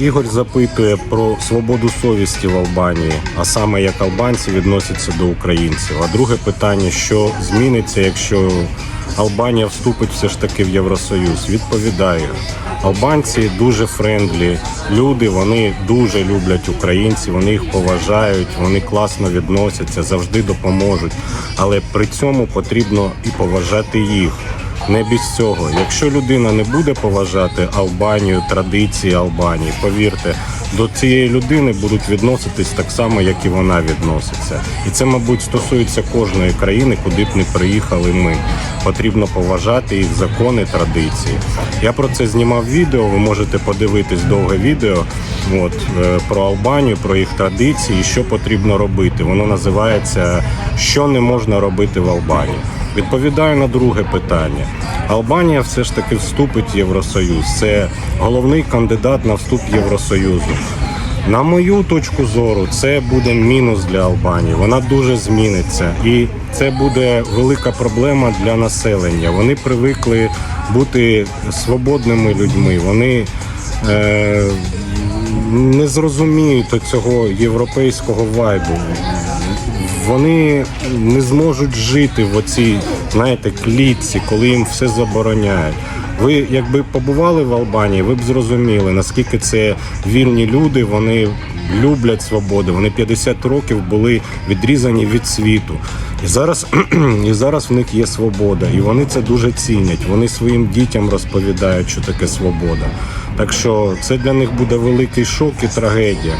Ігор запитує про свободу совісті в Албанії, а саме як албанці відносяться до українців. А друге питання: що зміниться, якщо Албанія вступить все ж таки в Євросоюз? Відповідаю. Албанці дуже френдлі люди, вони дуже люблять українців, вони їх поважають, вони класно відносяться, завжди допоможуть. Але при цьому потрібно і поважати їх. Не без цього. Якщо людина не буде поважати Албанію, традиції Албанії, повірте, до цієї людини будуть відноситись так само, як і вона відноситься. І це, мабуть, стосується кожної країни, куди б не приїхали ми. Потрібно поважати їх закони, традиції. Я про це знімав відео. Ви можете подивитись довге відео от, е, про Албанію, про їх традиції, що потрібно робити. Воно називається Що не можна робити в Албанії. Відповідаю на друге питання. Албанія все ж таки вступить в Євросоюз. Це головний кандидат на вступ Євросоюзу. На мою точку зору, це буде мінус для Албанії. Вона дуже зміниться, і це буде велика проблема для населення. Вони привикли бути свободними людьми. Вони е, не зрозуміють цього європейського вайбу вони не зможуть жити в оцій, знаєте, клітці, коли їм все забороняють. Ви якби побували в Албанії, ви б зрозуміли, наскільки це вільні люди, вони люблять свободу. Вони 50 років були відрізані від світу. І зараз, і зараз в них є свобода, і вони це дуже цінять. Вони своїм дітям розповідають, що таке свобода. Так що це для них буде великий шок і трагедія.